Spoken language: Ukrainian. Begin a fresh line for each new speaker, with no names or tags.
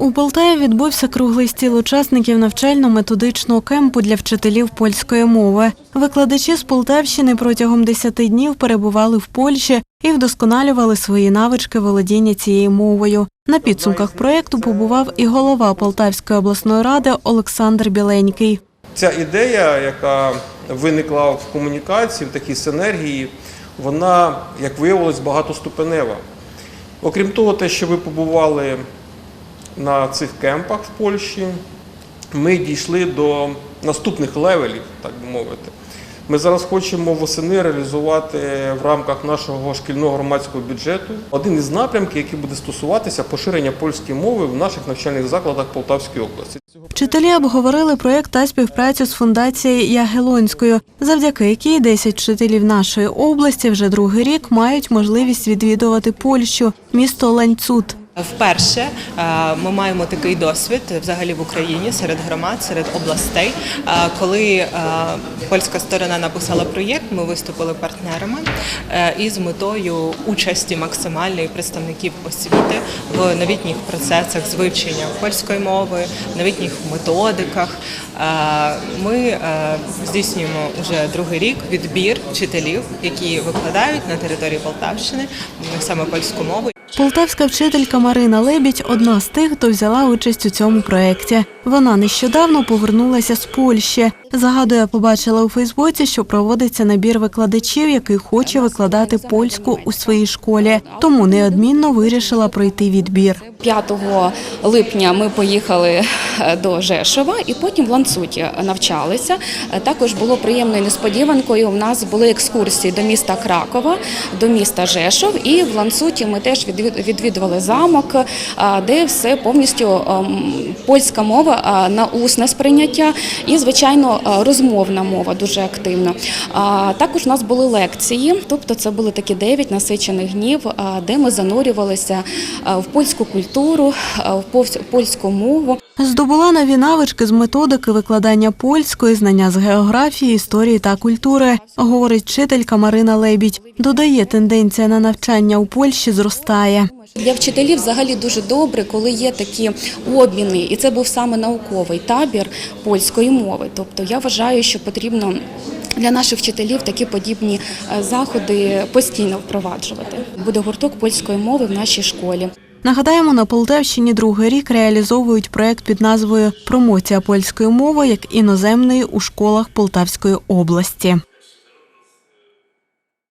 У Полтаві відбувся круглий стіл учасників навчально-методичного кемпу для вчителів польської мови. Викладачі з Полтавщини протягом 10 днів перебували в Польщі і вдосконалювали свої навички володіння цією мовою. На підсумках проєкту побував і голова Полтавської обласної ради Олександр Біленький.
Ця ідея, яка виникла в комунікації, в такій синергії, вона, як виявилось, багатоступенева. Окрім того, те, що ви побували на цих кемпах в Польщі, ми дійшли до наступних левелів, так би мовити. Ми зараз хочемо восени реалізувати в рамках нашого шкільного громадського бюджету один із напрямків, який буде стосуватися поширення польської мови в наших навчальних закладах Полтавської області.
Вчителі обговорили проєкт та співпрацю з фундацією Ягелонською, завдяки якій 10 вчителів нашої області вже другий рік мають можливість відвідувати Польщу, місто Ланцут.
Вперше е, ми маємо такий досвід взагалі в Україні серед громад, серед областей. Е, Коли е, польська сторона написала проєкт, ми виступили партнерами із метою участі максимальної представників освіти в новітніх процесах з вивчення польської мови, новітніх методиках. Ми здійснюємо вже другий рік відбір вчителів, які викладають на території Полтавщини саме польську мову.
Полтавська вчителька Марина Лебідь одна з тих, хто взяла участь у цьому проєкті. Вона нещодавно повернулася з Польщі. Загадує, побачила у Фейсбуці, що проводиться набір викладачів, який хоче викладати польську у своїй школі. Тому неодмінно вирішила пройти відбір.
5 липня ми поїхали е, до Жешова і потім в Ланцуті навчалися. Е, Також було приємною несподіванкою. У нас були екскурсії до міста Кракова, до міста Жешов. І в Ланцуті ми теж відвід- відвідували замок, е, де все повністю ем, польська мова е, на усне сприйняття і, звичайно, е, розмовна мова дуже активна. Також у нас були лекції, тобто це були такі 9 насичених днів, е, де ми занурювалися в польську культуру, в польську мову.
Здобула нові навички з методики викладання польської, знання з географії, історії та культури, говорить вчителька Марина Лебідь. Додає, тенденція на навчання у Польщі зростає.
Для вчителів взагалі дуже добре, коли є такі обміни, і це був саме науковий табір польської мови. Тобто я вважаю, що потрібно для наших вчителів такі подібні е, заходи постійно впроваджувати. Буде гурток польської мови в нашій школі.
Нагадаємо, на Полтавщині другий рік реалізовують проект під назвою Промоція польської мови як іноземної у школах Полтавської області.